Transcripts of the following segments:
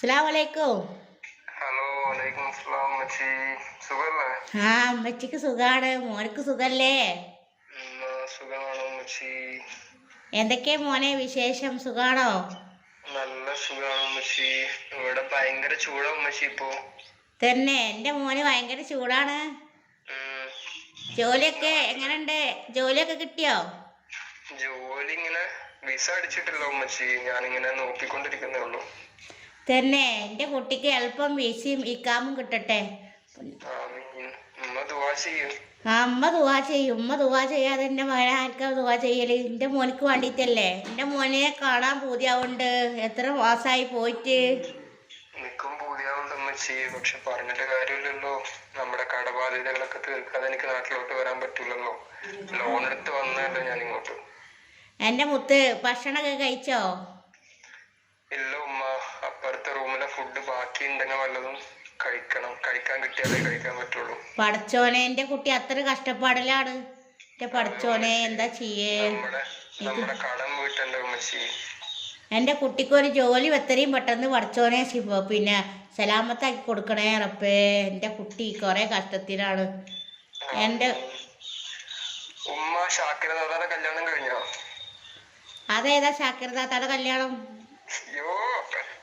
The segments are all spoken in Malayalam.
അസ്സലാമു അലൈക്കും ഹലോ വലൈക്കും അസ്സലാം മച്ചി. സുഖല്ലേ? ആ അമ്മച്ചിക്ക് സുഖാണ്. മോനക്ക് സുഖല്ലേ? സുഖമാണോ മച്ചി. എന്തൊക്കെ മോനെ വിശേഷം? സുഖാണോ? നല്ല സുഖാണോ മച്ചി. ഇവിടെ ഭയങ്കര ചൂടാ മച്ചി ഇപ്പോ. തന്നെ. എന്റെ മോന് ഭയങ്കര ചൂടാണ്. ജോലിയൊക്കെ എങ്ങനെയുണ്ട്? ജോലിയൊക്കെ കിട്ടിയോ? ജോലി ഇങ്ങനെ വിസ അടിച്ചിട്ടില്ല ഉമ്മച്ചി. ഞാനിങ്ങനെ നോക്കിക്കൊണ്ടിരിക്കുന്നേ ഉള്ളൂ. തന്നെ. എന്റെ കുട്ടിക്ക് എളുപ്പം വീശിയും ഇക്കാമും കിട്ടട്ടെ. അമ്മ ദുവാ ചെയ്യും. ഉമ്മ ദുവാ ചെയ്യാതെ എന്റെ മകനെ ആർക്കാ ദുവാ ചെയ്യൽ? എന്റെ മോനിക്ക് വേണ്ടിയിട്ടല്ലേ? എന്റെ മോനെ കാണാൻ പൂതിയാവുണ്ട്. എത്ര മാസമായി പോയിട്ട്? എന്റെ പൂതിയാവുണ്ട് ഉമ്മച്ചി. പക്ഷെ പറഞ്ഞിട്ട് കാര്യമില്ലല്ലോ. നമ്മുടെ കടബാധ്യതകളൊക്കെ തീർക്കാതെ എനിക്ക് നാട്ടിലോട്ട് വരാൻ പറ്റില്ലല്ലോ. ലോൺ എടുത്ത് വന്നതല്ലോ ഞാൻ ഇങ്ങോട്ട് എന്റെ മുത്ത് ഭക്ഷണമൊക്കെ കഴിച്ചോ? ഇല്ല ഉമ്മ. അപ്പുറത്തെ റൂമിലെ ഫുഡ് ബാക്കി ഉണ്ടെങ്കിൽ വല്ലതും കഴിക്കണം. കഴിക്കാൻ കിട്ടിയാലേ കഴിക്കാൻ പറ്റുള്ളൂ. പഠിച്ചോനെ എന്റെ കുട്ടി അത്ര കഷ്ടപ്പാടിലാണ്. എന്റെ പഠിച്ചോനെ എന്താ ചെയ്യേ? നമ്മുടെ കടം വീട്ടന്റെ ഉമ്മച്ചി. എന്റെ കുട്ടിക്ക് ഒരു ജോലി എത്രയും പെട്ടെന്ന് പഠിച്ചോനെ ശിവ. പിന്നെ സലാമത്താക്കി കൊടുക്കണേ റപ്പേ എന്റെ കുട്ടി കുറേ കഷ്ടത്തിലാണ്. എന്റെ ഉമ്മ ദാദാടെ കല്യാണം കഴിഞ്ഞോ? അതേതാ ശാക്കിരദാത്തയുടെ കല്യാണം? അയ്യോ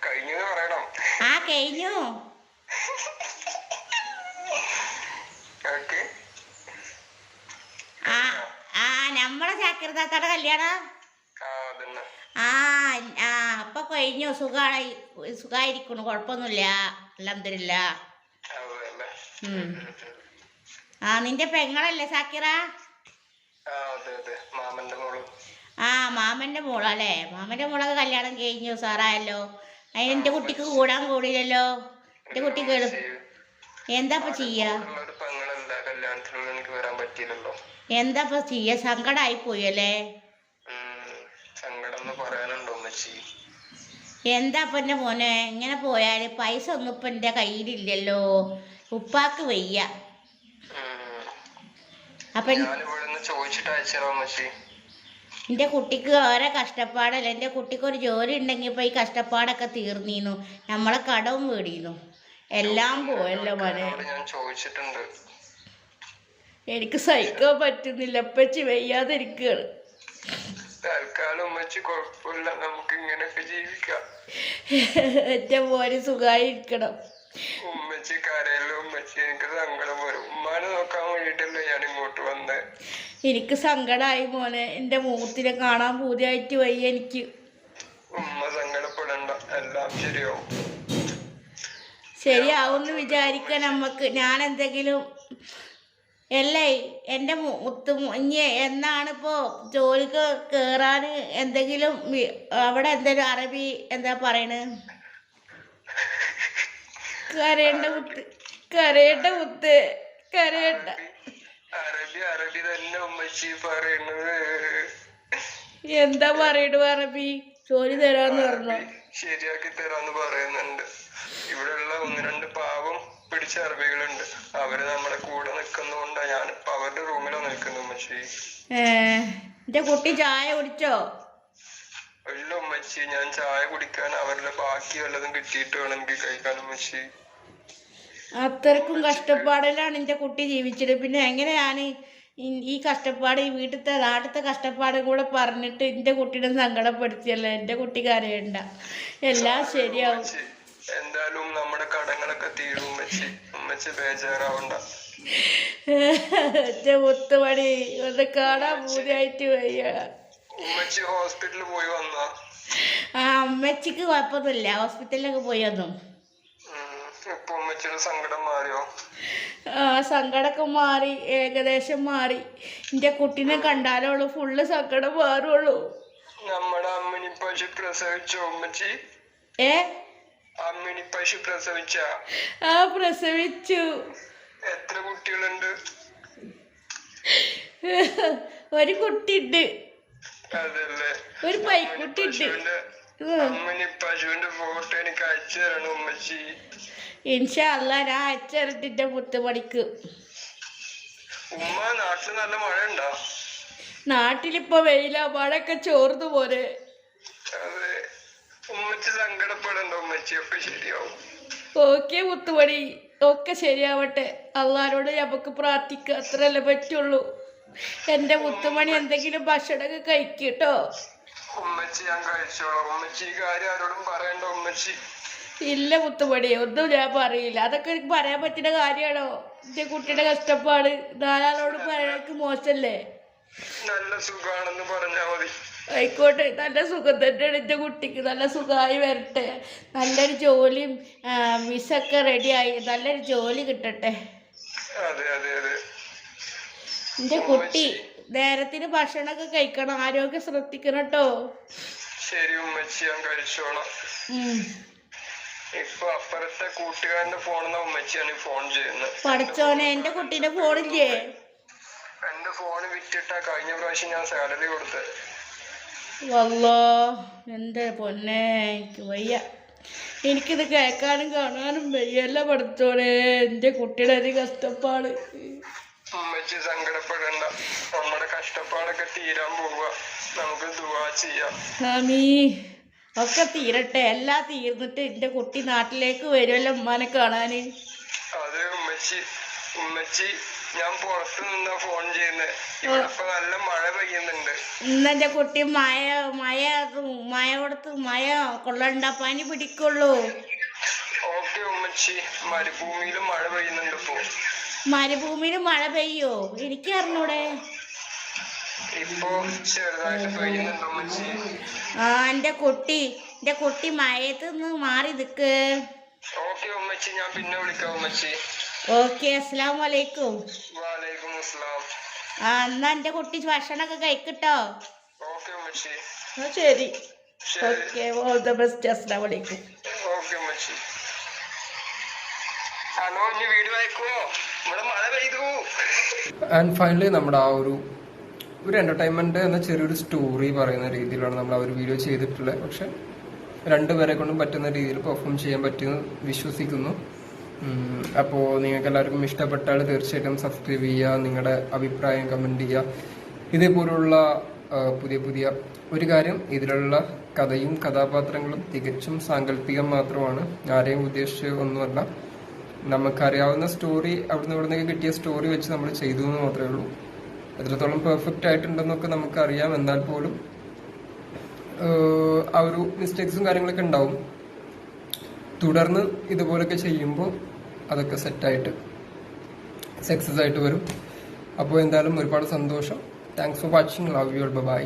കഴിഞ്ഞു പറയണം. ആ കഴിഞ്ഞു. ആ നമ്മളെ ശാക്കിരദാത്തയുടെ കല്യാണം? ആ ആ അപ്പൊ കഴിഞ്ഞു. സുഖമായി സുഖമായിരിക്കുന്നു കുഴപ്പമൊന്നുമില്ല. അലഹമില്ല അതല്ലേ ആ നിന്റെ പെങ്ങളല്ലേ സാക്കിറ? മാമന്റെ മോൾ. ആ മാമന്റെ മോളല്ലേ? മാമന്റെ മോളൊക്കെ കല്യാണം കഴിഞ്ഞു സാറായല്ലോ. അതിന് എന്റെ കുട്ടിക്ക് കൂടാൻ കൂടിയില്ലല്ലോ എന്റെ കുട്ടി കേളു എന്താ ഇപ്പൊ ചെയ്യാ? ഉള്ള ഒരു പെങ്ങളല്ല കല്യാണത്തിനുള്ള എനിക്ക് വരാൻ പറ്റിയില്ലല്ലോ എന്താ ഇപ്പൊ ചെയ്യാ? സങ്കടമായി പോയല്ലേ ഉം, സങ്കടം എന്ന് പറയാനുണ്ടോ എന്താ ഇപ്പൊ എന്റെ മോനെ? ഇങ്ങനെ പോയാൽ പൈസ ഒന്നും ഇപ്പൊ എന്റെ കയ്യിലില്ലല്ലോ. ഉപ്പാക്ക് വയ്യ. അപ്പൊ ചോദിച്ചിട്ട് ഉമ്മച്ചി. എന്റെ കുട്ടിക്ക് ഓരോ കഷ്ടപ്പാടല്ലേ? എന്റെ കുട്ടിക്ക് ഒരു ജോലി ഉണ്ടെങ്കിൽ ഇപ്പൊ ഈ കഷ്ടപ്പാടൊക്കെ തീർന്നീന്നു. നമ്മളെ കടവും വീടിന്നു. എല്ലാം പോയല്ലോ മോനെ. എനിക്ക് സഹിക്കാൻ പറ്റുന്നില്ല. തൽക്കാലം ഉമ്മച്ചി കുഴപ്പമില്ല. നമുക്ക് ഇങ്ങനെയൊക്കെ ജീവിക്കാം. എന്റെ മോന് സുഖമായിരിക്കണം ഉമ്മച്ചി കരയല്ലോ? ഉമ്മച്ചി എനിക്ക് സങ്കടം എനിക്ക് സങ്കടമായി മോനെ. എന്റെ മൂത്തിനെ കാണാൻ പൂതിയായിട്ട് വയ്യ എനിക്ക്. ഉമ്മ സങ്കടപ്പെടണ്ട. എല്ലാം ശരിയാവും. ശരിയാവുമെന്ന് വിചാരിക്കാൻ നമുക്ക് ഞാൻ എന്തെങ്കിലും അല്ലേ? എന്റെ മുത്ത് ഇനി എന്നാണിപ്പോ ജോലിക്ക് കയറാൻ എന്തെങ്കിലും അവിടെ എന്തെങ്കിലും അറബി എന്താ പറയണ്? കരയേണ്ട മുത്ത് കരയേണ്ട മുത്ത് കരയേണ്ട. അറബി അറബി തന്നെ ഉമ്മച്ചി പറയുന്നത് എന്താ പറയണു അറബി? ജോലി തരാന്ന് പറഞ്ഞു. ശരിയാക്കി തരാന്ന് പറയുന്നുണ്ട്. ഇവിടെയുള്ള ഒന്ന് രണ്ട് പാവം പിടിച്ച അറബികളുണ്ട്. അവർ നമ്മളെ കൂടെ നിൽക്കുന്നതുകൊണ്ടാ ഞാനിപ്പോ അവരുടെ റൂമിലാ നിൽക്കുന്നത് ഉമ്മച്ചി. എന്റെ കുട്ടി ചായ കുടിച്ചോ? ഇല്ല ഉമ്മച്ചി ഞാൻ ചായ കുടിക്കാൻ അവരുടെ ബാക്കി വല്ലതും കിട്ടിയിട്ട് വേണം എനിക്ക് കഴിക്കാൻ ഉമ്മച്ചി. അത്രക്കും കഷ്ടപ്പാടിലാണ് എന്റെ കുട്ടി ജീവിച്ചത്. പിന്നെ എങ്ങനെയാണ് ഈ- കഷ്ടപ്പാട് ഈ വീട്ടിലത്തെ നാട്ടിലത്തെ കഷ്ടപ്പാടും കൂടെ പറഞ്ഞിട്ട് എന്റെ കുട്ടീനെ സങ്കടപ്പെടുത്തിയല്ലോ? എന്റെ കുട്ടി കരയണ്ട. എല്ലാം ശരിയാവും. എന്തായാലും നമ്മുടെ കടങ്ങളൊക്കെ തീരും ഉമ്മച്ചി. ഉമ്മച്ചി ബേജാറാവണ്ട. എന്റെ മുത്തുമണി ഒന്ന് കാണാൻ പൂതിയായിട്ട് വയ്യ. ഉമ്മച്ചി ഹോസ്പിറ്റലിൽ പോയി വന്നാ? ആ അമ്മച്ചിക്ക് കുഴപ്പമൊന്നുമില്ല. ഹോസ്പിറ്റലിലൊക്കെ പോയി വന്നു ഉം, ഇപ്പൊ ഉമ്മച്ചിയുടെ സങ്കടം മാറിയോ ആ സങ്കടമൊക്കെ മാറി ഏകദേശം മാറി. ഇന്റെ കുട്ടീനെ ഉള്ളു ഫുള്ള് സങ്കടം മാറുള്ളൂ. നമ്മുടെ അമ്മിനി പശു പ്രസവിച്ചോ ഉമ്മച്ചി? ഏ? അമ്മിനി പശു പ്രസവിച്ച? ആ പ്രസവിച്ചു. എത്ര കുട്ടികളുണ്ട്? ഒരു കുട്ടിയുണ്ട്. അതല്ലേ. ഒരു പൈക്കുട്ടി ഉണ്ട് പശുവിന്റെ അമ്മിണി പശുവിന്റെ ഫോട്ടോ എനിക്ക് അയച്ചു തരണം ഉമ്മച്ചി. ഇൻഷല്ല ഞാൻ അയച്ചിരട്ടിന്റെ മുത്തുമണിക്ക് ഉമ്മ നാട്ടിൽ നല്ല മഴ ഉണ്ടോ നാട്ടിലിപ്പോ വെയില മഴയൊക്കെ ചോർന്നു പോലെ അതെ. ഉമ്മ ഉമ്മച്ചി സങ്കടപ്പെടണ്ട ഉമ്മച്ചി? ഒക്കെ ശരിയാവും. ഓക്കെ മുത്തുമണി ഒക്കെ ശരിയാവട്ടെ. അള്ളാരോട് നമുക്ക് പ്രാർത്ഥിക്കുക അത്രല്ലേ പറ്റുള്ളൂ. എന്റെ മുത്തുമണി എന്തെങ്കിലും ഭക്ഷണമൊക്കെ കഴിക്കട്ടോ? ഉമ്മച്ചി ഞാൻ കഴിച്ചോളാം. ഉമ്മച്ചി ഈ കാര്യം ആരോടും പറയണ്ട ഉമ്മച്ചി. ഇല്ല മുത്തുമണി ഒന്നും ഞാൻ പറയില്ല. അതൊക്കെ എനിക്ക് പറയാൻ പറ്റുന്ന കാര്യമാണോ? എന്റെ കുട്ടിയുടെ കഷ്ടപ്പാട് നാലാളോട് പറയാനൊക്കെ മോശല്ലേ? നല്ല സുഖാണെന്ന് പറഞ്ഞാ മതി. ആയിക്കോട്ടെ നല്ല സുഖം തന്നെയാണ് എന്റെ കുട്ടിക്ക്. നല്ല സുഖമായി വരട്ടെ. നല്ലൊരു ജോലിയും മിസ്സൊക്കെ വിസൊക്കെ റെഡിയായി നല്ലൊരു ജോലി കിട്ടട്ടെ. അതെ അതെ അതെ. എന്റെ കുട്ടി നേരത്തിന് ഭക്ഷണമൊക്കെ കഴിക്കണം. ആരോഗ്യം ശ്രദ്ധിക്കണം കേട്ടോ ശരി ഉമ്മച്ചി ഞാൻ കഴിച്ചോളാം. ഇപ്പൊ അപ്പുറത്തെ കൂട്ടുകാരന്റെ ഫോണിന്ന ഉമ്മച്ചിയാണ് ഫോൺ ചെയ്യുന്നത്. പഠിച്ചോനെ എന്റെ കുട്ടീന്റെ ഫോണില്ലേ? എന്റെ ഫോൺ വിറ്റിട്ടാ കഴിഞ്ഞ പ്രാവശ്യം ഞാൻ സാലറി കൊടുത്തത് വല്ലോ എന്റെ പൊന്നെ എനിക്ക് വയ്യ. എനിക്കിത് കേൾക്കാനും കാണാനും വയ്യല്ല പഠിച്ചോനെ. എന്റെ കുട്ടിയുടെ ഒരു കഷ്ടപ്പാട്. ഉമ്മച്ചി സങ്കടപ്പെടണ്ട. നമ്മുടെ കഷ്ടപ്പാടൊക്കെ തീരാൻ പോവുക. നമുക്ക് ദുവാ ചെയ്യാം. ഒക്കെ തീരട്ടെ. എല്ലാം തീർന്നിട്ട് എന്റെ കുട്ടി നാട്ടിലേക്ക് വരുമല്ലോ ഉമ്മാനെ കാണാന്. അതെ ഉമ്മച്ചി. ഉമ്മച്ചി ഞാൻ പുറത്ത് നിന്നാ ഫോൺ ചെയ്യുന്നത് ഇവിടെ നല്ല മഴ പെയ്യുന്നുണ്ട്. ഇന്ന് എന്റെ കുട്ടി മഴ മഴ മഴ കൊടുത്ത് മഴ കൊള്ളണ്ട പനി പിടിക്കുള്ളൂ. ഓക്കെ ഉമ്മച്ചി. മരുഭൂമിയിൽ മഴ പെയ്യുന്നുണ്ട് ഇപ്പൊ. മരുഭൂമിയിൽ മഴ പെയ്യോ? എനിക്ക് അറിഞ്ഞൂടെ. ആ എന്റെ കുട്ടി എന്റെ കുട്ടി മഴയത്ത് നിന്ന് മാറി നിക്ക്. ഓക്കെ അസ്സാം വലൈക്കും ആ എന്നാ എന്റെ കുട്ടി ഭക്ഷണമൊക്കെ കഴിക്കട്ടോ? ശരി. ഓക്കെ ഓൾ ദ ബെസ്റ്റ് അസ്സാം വലൈക്കും ഹലോ വീട് പെയ്തു ആൻഡ് ഫൈനലി നമ്മുടെ ആ ഒരു ഒരു എന്റർടൈൻമെന്റ് എന്ന ചെറിയൊരു സ്റ്റോറി പറയുന്ന രീതിയിലാണ് നമ്മൾ ആ ഒരു വീഡിയോ ചെയ്തിട്ടുള്ളത്. പക്ഷെ രണ്ടുപേരെ കൊണ്ടും പറ്റുന്ന രീതിയിൽ പെർഫോം ചെയ്യാൻ പറ്റുമെന്ന് വിശ്വസിക്കുന്നു. അപ്പോൾ നിങ്ങൾക്ക് എല്ലാവർക്കും ഇഷ്ടപ്പെട്ടാൽ തീർച്ചയായിട്ടും സബ്സ്ക്രൈബ് ചെയ്യുക നിങ്ങളുടെ അഭിപ്രായം കമന്റ് ചെയ്യുക. ഇതേപോലുള്ള പുതിയ പുതിയ ഒരു കാര്യം ഇതിലുള്ള കഥയും കഥാപാത്രങ്ങളും തികച്ചും സാങ്കല്പികം മാത്രമാണ്. ആരെയും ഉദ്ദേശിച്ച് ഒന്നുമല്ല. നമുക്കറിയാവുന്ന സ്റ്റോറി അവിടുന്ന് ഇവിടുന്നൊക്കെ കിട്ടിയ സ്റ്റോറി വെച്ച് നമ്മൾ ചെയ്തു എന്ന് മാത്രമേ ഉള്ളൂ. എത്രത്തോളം പെർഫെക്റ്റ് ആയിട്ടുണ്ടെന്നൊക്കെ നമുക്കറിയാം. എന്നാൽ പോലും ആ ഒരു മിസ്റ്റേക്സും കാര്യങ്ങളൊക്കെ ഉണ്ടാവും. തുടർന്ന് ഇതുപോലൊക്കെ ചെയ്യുമ്പോൾ അതൊക്കെ സെറ്റായിട്ട് സക്സസ് ആയിട്ട് വരും. അപ്പോൾ എന്തായാലും ഒരുപാട് സന്തോഷം. Thanks for watching love you bye